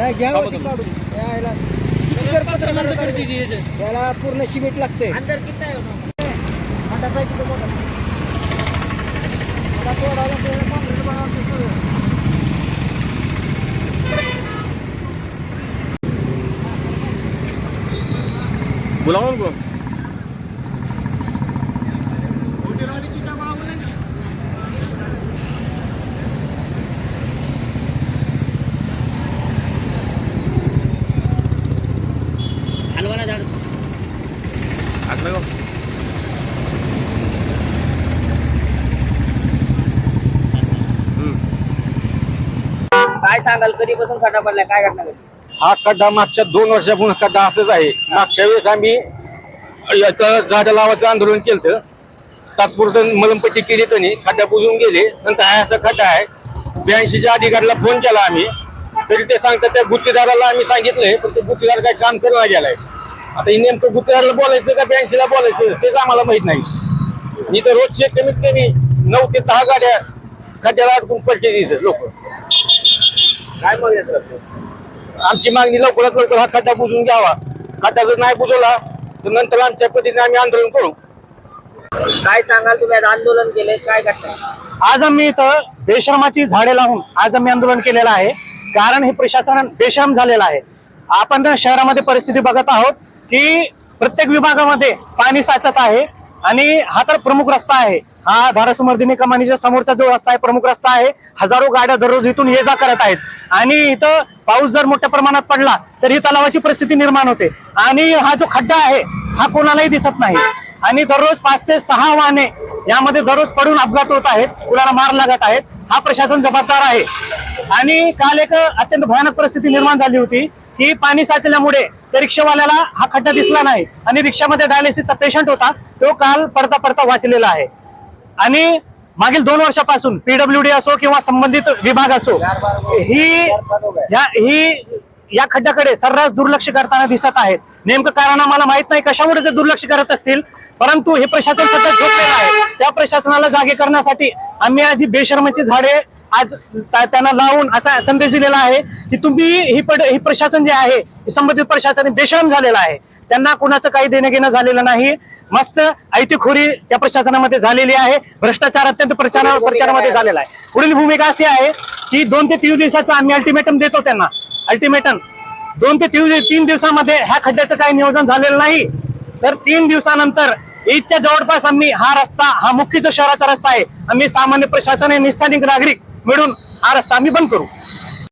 नाही घ्या होती काढून. यायला इतर पत्र मला. याला पूर्ण सिमेंट लागते. अंदर है तिथं मोठा. तोडायला काँक्रीट बनवायचं सगळं. बोलावा उनको हम्म. काय सांगाल कधीपासून खड्डा पडलाय? काय घटना घडली? हा खड्डा मागच्या दोन वर्षापूर्वी खड्डा असंच आहे. मागच्या वेळेस आम्ही याचं झाडं लावायचं आंदोलन केलं तात्पुरतं मलमपट्टी केली त्यांनी खड्डा बुजून गेले. नंतर हा असा खड्डा आहे. ब्याऐंशीच्या अधिकाऱ्याला फोन केला आम्ही. तरी ते सांगतात त्या गुत्तेदाराला आम्ही सांगितलंय पण ते गुत्तेदार काही काम करून गेलाय आता नेमकं गुत्तेदाराला बोलायचं का ब्याऐंशीला बोलायचं? तेच आम्हाला माहीत नाही. इथं रोजचे कमीत कमी नऊ ते दहा गाड्या खड्ड्याला अडकून पडते तिथं लोक. काय मग येत आमची मागणी लवकरात लवकर हा खड्डा बुजून घ्यावा. खड्डा जर नाही बुजवला तर नंतर आमच्या पद्धतीने आम्ही आंदोलन करू. काय सांगाल तुम्ही? आज आंदोलन केले काय घटना? आज आम्ही इथं बेशरमाची झाडे लावून आज आम्ही आंदोलन केलेलं आहे. कारण हे प्रशासन बेशरम झालेलं आहे. आपण शहरामध्ये परिस्थिती बघत आहोत. की प्रत्येक विभागामध्ये पाणी साचत आहे आणि हा तर प्रमुख रस्ता आहे. हा धारासुमर्दिनी कमानीच्या समोरचा जो रस्ता आहे प्रमुख रस्ता आहे हजारो गाड्या दररोज इथून ये जा करत आहेत. आणि इथं पाऊस जर मोठ्या प्रमाणात पडला तर ही तलावाची परिस्थिती निर्माण होते. आणि हा जो खड्डा आहे हा कोणालाही दिसत नाही. आणि दररोज पाच ते सहा वाहने यामध्ये दररोज पडून अपघात होत आहेत कुणाला मार लागत आहेत हा प्रशासन जबाबदार आहे. आणि काल एक अत्यंत भयानक परिस्थिती निर्माण झाली होती. की पाणी साचल्यामुळे त्या रिक्षावाल्याला हा खड्डा दिसला नाही. आणि रिक्षामध्ये डायलिसिसचा पेशंट होता तो काल पडता पडता वाचलेला आहे. आणि मागील दोन वर्षापासून पीडब्ल्यूडी असो किंवा संबंधित विभाग असो ही या ही या खड्ड्याकडे सर्रास दुर्लक्ष करताना दिसत आहेत. नेमकं कारण आम्हाला माहीत नाही कशामुळे ते दुर्लक्ष करत असतील परंतु हे प्रशासन सतत झोपलेलं आहे. त्या प्रशासनाला जागे करण्यासाठी आम्ही आज ही बेशर्माची झाडे आज त्या- त्यांना लावून असा संदेश दिलेला आहे की तुम्ही ही पड- ही प्रशासन जे आहे संबंधित प्रशासन बेशरम झालेलं आहे. त्यांना कुणाचं काही देणं घेणं झालेलं नाही. मस्त ऐतिखोरी त्या प्रशासनामध्ये झालेली आहे. भ्रष्टाचार अत्यंत प्रचार प्रचारामध्ये झालेला आहे. पुढील भूमिका अशी आहे की दोन ते तीन दिवसाचं आम्ही अल्टिमेटम देतो त्यांना. अल्टिमेटम दोन ते तीन तीन दिवसामध्ये ह्या खड्ड्याचं काही नियोजन झालेलं नाही. तर तीन दिवसानंतर ईदच्या जवळपास आम्ही हा रस्ता हा मुख्य जो शहराचा रस्ता आहे आम्ही सामान्य प्रशासन आणि स्थानिक नागरिक मिळून हा रस्ता आम्ही बंद करू.